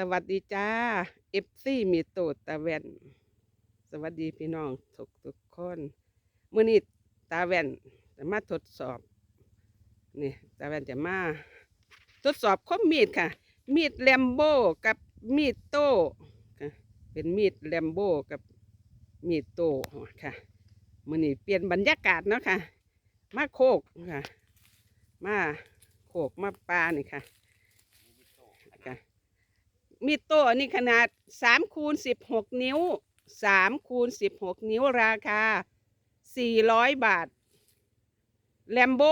สวัสดีจ้าเอฟซีมีโตดตาแว่นสวัสดีพี่น้องทุกทุกคนมื้อนี้ตาแว่นจะมาทดสอบนี่ตาแว่นจะมาทดสอบคมมีดค่ะ มีดแลมโบกับมีดโต้เป็นมีดแลมโบกับมีดโต้ค่ะมื้อนี้เปลี่ยนบรรยากาศเนาะค่ะ มาโคกค่ะ มาโคกมาปลานี่ค่ะ มีดโต้อันนี้ขนาดสามคูณสิบหกนิ้วสามคูณสิบหกนิ้วราคาสี่ร้อยบาทแลมโบ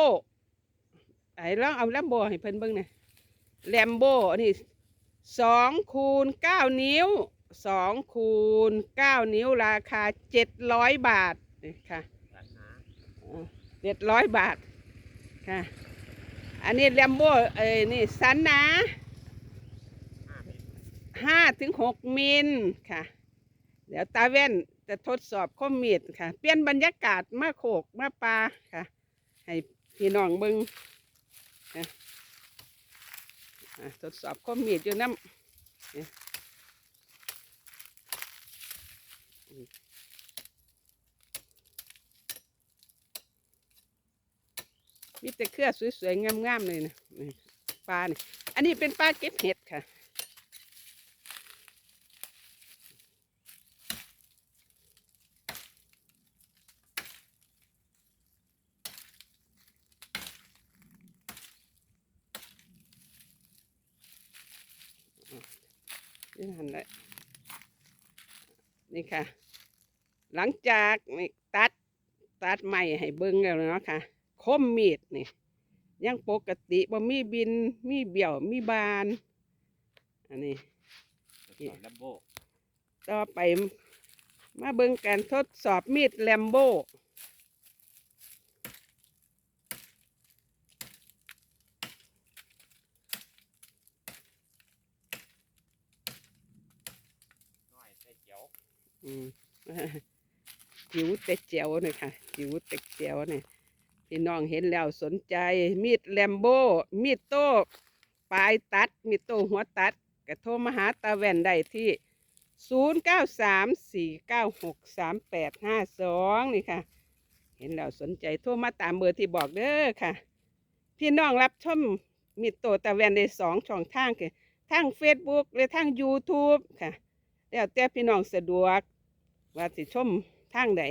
ไอ้ลองเอาแลมโบให้เพิ่นเบิ่งหน่อยแลมโบอันนี้สองคูณเก้านิ้วสองคูณเก้านิ้วราคาเจ็ดร้อยบาทนี่ค่ะเจ็ดร้อยบาทค่ะ อันนี้แลมโบเอ้ยนี่สันนะ ห้าถึงหกมิลค่ะ เดี๋ยวตาแว่นจะทดสอบข้อมีดค่ะ เปลี่ยนบรรยากาศมาโขกมาปลาค่ะ ให้พี่น้องเบิงค่ะทดสอบข้อมีดอยู่น้ำมีแต่เครือสวยๆงามๆเลยนะปลาเนี่ยอันนี้เป็นปลาเก็บเห็ดค่ะ นี่หันเลยนี่ค่ะ หลังจากนี่ตัดตัดใหม่ให้เบิ้งแล้วเนาะค่ะ คมมีดนี่ยังปกติบ่มีบินมีเบี่ยวมีบาน อันนี้ทดสอบลัมโบต่อไปมาเบิ่งการทดสอบมีดแลมโบ น้อยใส่เจียว อืมจิ๋วแต่เจียวเนี่ยค่ะจิ๋วแต่เจียวเนี่ยพี่น้องเห็นแล้วสนใจ มีดแลมโบมีดโต้ปลายตัด มีดโต้หัวตัดกระโทรมาหาตาแว่นได้ที่ 0 9 3 4 9 6 3 8 5 2 นี่ค่ะ เห็นแล้วสนใจโทรมาตามเบอร์ที่บอกเด้อค่ะ พี่น้องรับชมมีดโตตาแว่นได้สองช่องทางคือทาง Facebook และทาง YouTube ค่ะ แล้วแต่พี่น้องสะดวก ว่าสิชมทางใด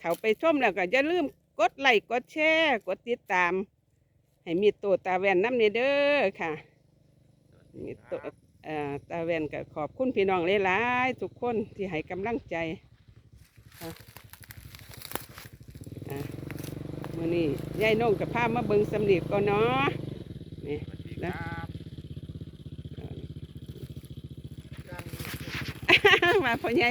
เขาไปชมแล้วก็อย่าลืมกดไลค์กดแชร์กดติดตาม ให้มีตัวตาแว่นน้ำนี่เด้อค่ะ มีตัวเอ่อตาแว่นก็ขอบคุณพี่น้องหลายๆทุกคนที่ให้กำลังใจค่ะอะมื้อนี้ยายน้องกับพามาเบิ่งสำลีก่อนเนาะนี่สวัสดีครับมาพ่อใหญ่